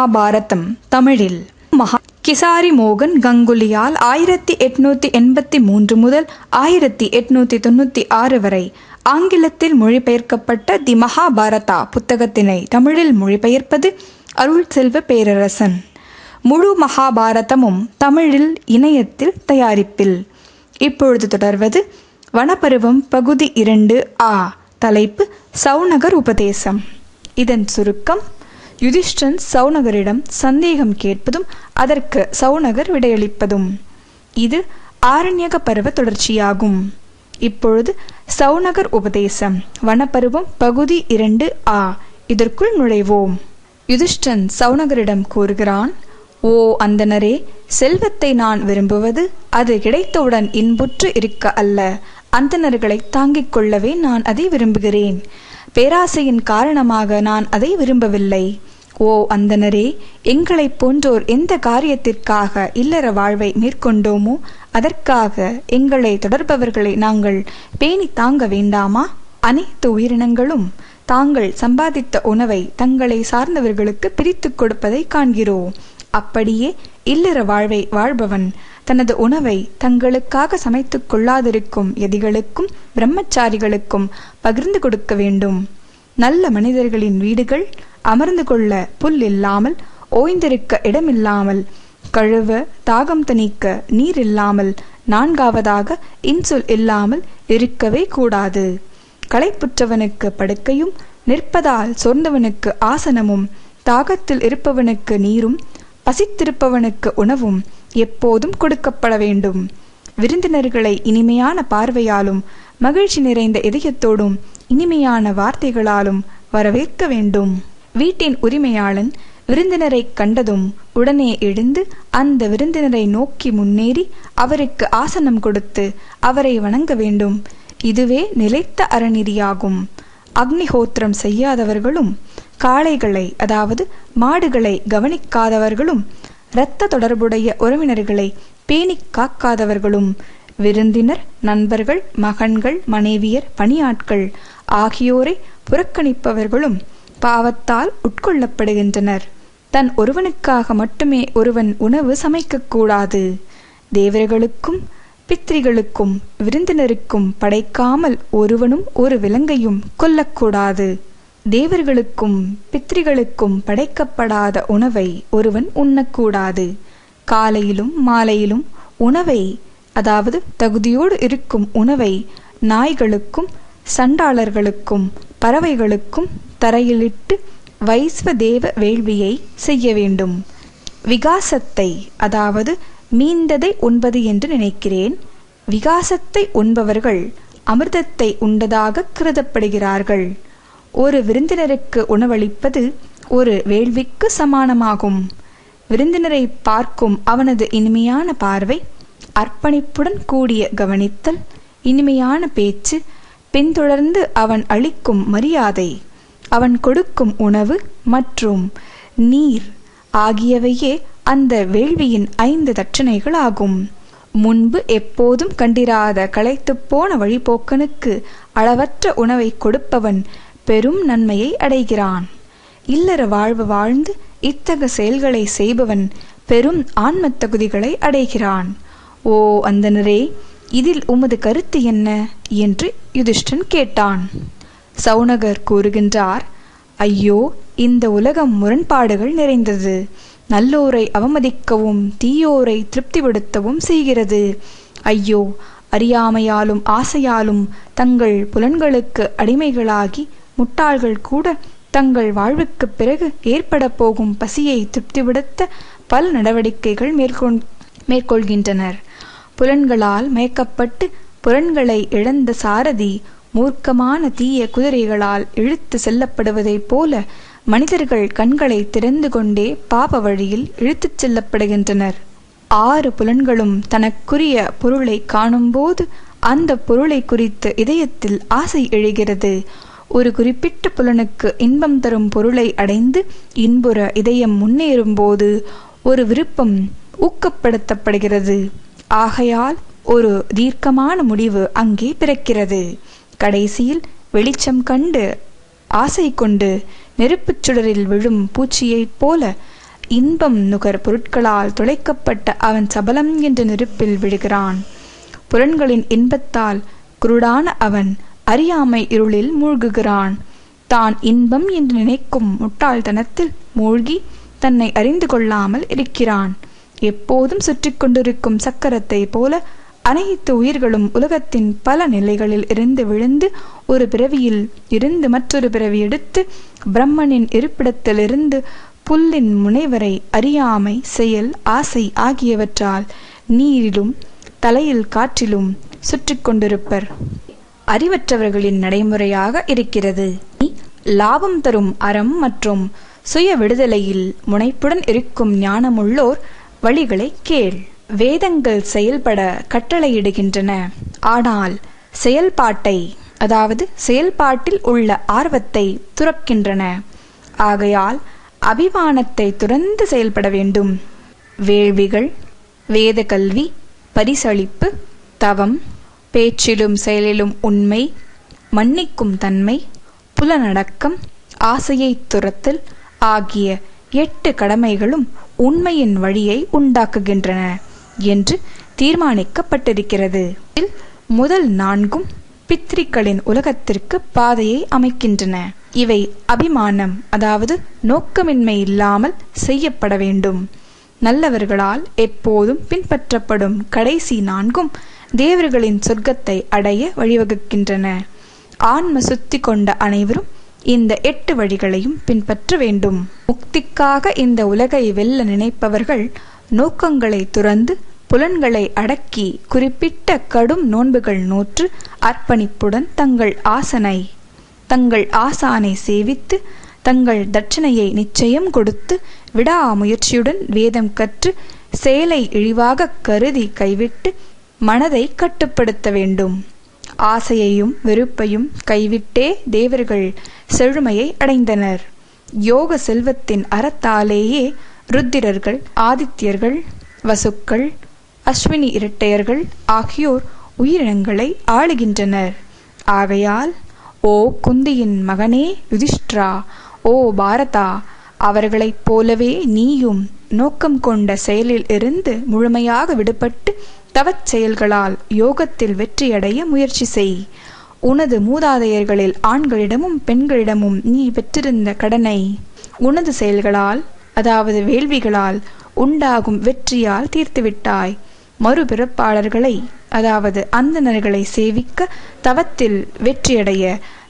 மகாபாரதம் தமிழில். மகா கிசாரி மோகன் கங்குலியால் ஆயிரத்தி எட்நூத்தி எண்பத்தி மூன்று முதல் ஆயிரத்தி எட்நூத்தி தொண்ணூத்தி ஆறு வரை ஆங்கிலத்தில் மொழிபெயர்க்கப்பட்ட தி மகாபாரதா புத்தகத்தினை தமிழில் மொழிபெயர்ப்பது அருள் செல்வ பேரரசன். முழு மகாபாரதமும் தமிழில் இணையத்தில் தயாரிப்பில். இப்பொழுது தொடர்வது வனப்பருவம் பகுதி இரண்டு ஆ தலைப்பு சவுநகர் உபதேசம். இதன் சுருக்கம் யுதிஷ்டன் சௌநகரிடம் சந்தேகம் கேட்பதும் அதற்கு சௌநகர் விடையளிப்பதும். இது ஆரண்யக பருவ தொடர்ச்சியாகும். இப்பொழுது சௌநகர் உபதேசம். வனப்பருவம் பகுதி இரண்டு ஆ. இதற்குள் நுழைவோம். யுதிஷ்டன் சவுநகரிடம் கூறுகிறான் ஓ அந்தனரே செல்வத்தை நான் விரும்புவது அது கிடைத்தவுடன் இன்புற்று இருக்க அல்ல. அந்தனர்களை தாங்கிக் கொள்ளவே நான் அதை விரும்புகிறேன். பேராசையின் காரணமாக நான் அதை விரும்பவில்லை. ஓ அந்தனரே எங்களைப் போன்றோர் எந்த காரியத்திற்காக இல்லற வாழ்வை மேற்கொண்டோமோ அதற்காக எங்களை தொடர்பவர்களை நாங்கள் பேணி தாங்க வேண்டாமா? அனைத்து உயிரினங்களும் தாங்கள் சம்பாதித்த உணவை தங்களை சார்ந்தவர்களுக்கு பிரித்துக் கொடுப்பதை காண்கிறோம் அப்படியே இல்லற வாழ்வை வாழ்பவன் தனது உணவை தங்களுக்காக சமைத்துக் கொள்ளாதிருக்கும் எதிகளுக்கும் பிரம்மச்சாரிகளுக்கும் பகிர்ந்து கொடுக்க வேண்டும். நல்ல மனிதர்களின் வீடுகள் அமர்ந்து கொள்ள புல் இல்லாமல் ஓய்ந்திருக்க இடமில்லாமல் கழுவ தாகம் தணிக்க நீர் இல்லாமல் நான்காவதாக இன்சொல் இல்லாமல் இருக்கவே கூடாது. களைப்புற்றவனுக்கு படுக்கையும் நிற்பதால் சோர்ந்தவனுக்கு ஆசனமும் தாகத்தில் இருப்பவனுக்கு நீரும் பசித்திருப்பவனுக்கு உணவும் எப்போதும் கொடுக்கப்பட வேண்டும். விருந்தினர்களை இனிமையான பார்வையாலும் மகிழ்ச்சி நிறைந்த இதயத்தோடும் இனிமையான வார்த்தைகளாலும் வரவேற்க வேண்டும். வீட்டின் உரிமையாளன் விருந்தினரை கண்டதும் உடனே எழுந்து அந்த விருந்தினரை நோக்கி முன்னேறி அவருக்கு ஆசனம் கொடுத்து அவரை வணங்க வேண்டும். இதுவே நிலைத்த அறநெறியாகும். அக்னிஹோத்திரம் செய்யாதவர்களும் காளைகளை அதாவது மாடுகளை கவனிக்காதவர்களும் இரத்த தொடர்புடைய உறவினர்களை பேணி காக்காதவர்களும் விருந்தினர் நண்பர்கள் மகன்கள் மனைவியர் பணியாட்கள் ஆகியோரை புறக்கணிப்பவர்களும் பாவத்தால் உட்கொள்ளப்படுகின்றனர். தன் ஒருவனுக்காக மட்டுமே ஒருவன் உணவு சமைக்கக்கூடாது. தேவர்களுக்கும் பித்திரிகளுக்கும் விருந்தினருக்கும் படைக்காமல் ஒருவனும் ஒரு விலங்கையும் கொல்லக்கூடாது. தேவர்களுக்கும் பித்திரிகளுக்கும் படைக்கப்படாத உணவை ஒருவன் உண்ணக்கூடாது. காலையிலும் மாலையிலும் உணவை அதாவது தகுதியோடு இருக்கும் உணவை நாய்களுக்கும் சண்டாளர்களுக்கும் பறவைகளுக்கும் தரையிலிட்டு வைஸ்வதேவ வேள்வியை செய்ய வேண்டும். விகாசத்தை அதாவது மீந்ததை உண்பது என்று நினைக்கிறேன். விகாசத்தை உண்பவர்கள் அமிர்தத்தை உண்டதாக கருதப்படுகிறார்கள். ஒரு விருந்தினருக்கு உணவளிப்பது ஒரு வேள்விக்கு சமானமாகும். விருந்தினரை பார்க்கும் அவனது இனிமையான பார்வை அர்ப்பணிப்புடன் கூடிய கவனித்தல் இனிமையான பேச்சு பின்தொடர்ந்து அவன் அளிக்கும் மரியாதை. அவன் கொடுக்கும் உணவு மற்றும் நீர் ஆகியவையே அந்த வேள்வியின் ஐந்து தட்சணைகள் ஆகும் முன்பு எப்போதும் கண்டிராத களைத்துப்போன வழிபோக்கனுக்கு அளவற்ற உணவை கொடுப்பவன் பெரும் நன்மையை அடைகிறான். இல்லற வாழ்வு வாழ்ந்து இத்தக செயல்களை செய்பவன் பெரும் ஆன்மத் தகுதிகளை அடைகிறான். ஓ அந்தனரே இதில் உமது கருத்து என்ன? என்று யுதிஷ்டன் கேட்டான். சவுனகர் கூறுகின்றார் ஐயோ இந்த உலகம் முரண்பாடுகள் நிறைந்தது. நல்லோரை அவமதிக்கவும் தீயோரை திருப்திப்படுத்தவும் செய்கிறது. ஐயோ அறியாமையாலும் ஆசையாலும் தங்கள் புலன்களுக்கு அடிமைகளாகி முட்டாள்கள் கூட தங்கள் வாழ்வுக்கு பிறகு ஏற்பட போகும் பசியை திருப்திப்படுத்த பல நடவடிக்கைகள் மேற்கொள் மேற்கொள்கின்றனர். புலன்களால் மயக்கப்பட்டு புலன்களை இழந்த சாரதி மூர்க்கமான தீய குதிரைகளால் இழுத்து செல்லப்படுவதைப் போல மனிதர்கள் கண்களை திறந்து கொண்டே பாப வழியில் இழுத்துச் செல்லப்படுகின்றனர். ஆறு புலன்களும் தனக்குரிய பொருளை காணும்போது அந்த பொருளை குறித்து இதயத்தில் ஆசை எழுகிறது. ஒரு குறிப்பிட்ட புலனுக்கு இன்பம் தரும் பொருளை அடைந்து இன்புற இதயம் முன்னேறும்போது ஒரு விருப்பம் ஊக்கப்படுத்தப்படுகிறது. ஆகையால் ஒரு தீர்க்கமான முடிவு அங்கே பிறக்கிறது. கடைசியில் வெளிச்சம் கண்டு ஆசை கொண்டு நெருப்புச் சுடரில் விழும் பூச்சியைப் போல இன்பம் நுகர் பொருட்களால் துளைக்கப்பட்ட அவன் சபலம் என்ற நெருப்பில் விழுகிறான். புலன்களின் இன்பத்தால் குருடான அவன் அறியாமை இருளில் மூழ்குகிறான். தான் இன்பம் என்று நினைக்கும் முட்டாள்தனத்தில் மூழ்கி தன்னை அறிந்து கொள்ளாமல் இருக்கிறான். எப்போதும் சுற்றி கொண்டிருக்கும் சக்கரத்தை போல அனைத்து உயிர்களும் உலகத்தின் பல நிலைகளில் இருந்து விழுந்து ஒரு பிறவியில் இருந்து மற்றொரு பிறவி எடுத்து பிரம்மனின் இருப்பிடத்திலிருந்து புல்லின் முனைவரை அறியாமை செயல் ஆசை ஆகியவற்றால் நீரிலும் தலையில் காற்றிலும் சுற்றி கொண்டிருப்பர். அறிவற்றவர்களின் நடைமுறையாக இருக்கிறது. லாபம் தரும் அறம் மற்றும் சுய விடுதலையில் முனைப்புடன் இருக்கும் ஞானமுள்ளோர் வழிகளை கேள். வேதங்கள் செயல்பட கட்டளையிடுகின்றன. ஆனால் செயல்பாட்டை அதாவது செயல்பாட்டில் உள்ள ஆர்வத்தை துறக்கின்றன. ஆகையால் அபிமானத்தை துறந்து செயல்பட வேண்டும். வேள்விகள் வேத கல்வி பரிசளிப்பு தவம் பேச்சிலும் செயலிலும் உண்மை மன்னிக்கும் தன்மை புலனடக்கம் ஆசையை துரத்தல் ஆகிய எட்டு கடமைகளும் உண்மையின் வழியை உண்டாக்குகின்றன. என்று தீர்மானிக்கப்பட்டிருக்கிறது. இதில் முதல் நான்கும் பித்ரிகளின் உலகத்திற்கு பாதையை அமைக்கின்றன. இவை அபிமானம் அதாவது நோக்கமின்மை இல்லாமல் செய்யப்பட வேண்டும். நல்லவர்களால் எப்போதும் பின்பற்றப்படும் கடைசி நான்கும் தேவர்களின் சொர்க்கத்தை அடைய வழிவகுக்கின்றன. ஆன்ம சுத்தி கொண்ட அனைவரும் இந்த எட்டு வழிகளையும் பின்பற்ற வேண்டும். முக்திக்காக இந்த உலகை வெல்ல நினைப்பவர்கள் நோக்கங்களை துறந்து புலன்களை அடக்கி குறிப்பிட்ட கடும் நோன்புகள் நோற்று அர்ப்பணிப்புடன் தங்கள் ஆசனை தங்கள் ஆசானை சேவித்து தங்கள் தட்சணையை நிச்சயம் கொடுத்து விடாமுயற்சியுடன் வேதம் கற்று செயலை இழிவாக கருதி கைவிட்டு மனதை கட்டுப்படுத்த வேண்டும். ஆசையையும் வெறுப்பையும் கைவிட்டே தேவர்கள் செழுமையை அடைந்தனர். யோக செல்வத்தின் அறத்தாலேயே ருத்திரர்கள் ஆதித்யர்கள் வசுக்கள் அஸ்வினி இரட்டையர்கள் ஆகியோர் உயிரினங்களை ஆளுகின்றனர். ஆகையால் ஓ குந்தியின் மகனே யுதிஷ்டிரா ஓ பாரதா அவர்களைப் போலவே நீயும் நோக்கம் கொண்ட செயலில் இருந்து முழுமையாக விடுபட்டு தவச் செயல்களால் யோகத்தில் வெற்றியடைய முயற்சி செய். உனது மூதாதையர்களில் ஆண்களிடமும் பெண்களிடமும் நீ பெற்றிருந்த கடனை உனது செயல்களால் அதாவது வேள்விகளால் உண்டாகும் வெற்றியால் தீர்த்துவிட்டாய். மறுபிறப்பாளர்களை அதாவது அந்தணர்களை சேவிக்க தவத்தில் வெற்றியடைய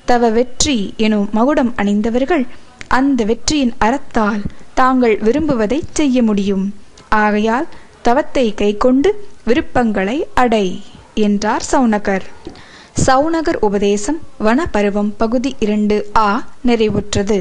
தவ வெற்றி எனும் மகுடம் அணிந்தவர்கள் அந்த வெற்றியின் அறத்தால் தாங்கள் விரும்புவதை செய்ய முடியும். ஆகையால் தவத்தை கைக்கொண்டு விருப்பங்களை அடை என்றார் சவுனகர். சவுனகர் உபதேசம் வனப்பருவம் பகுதி இரண்டு ஆ நிறைவுற்றது.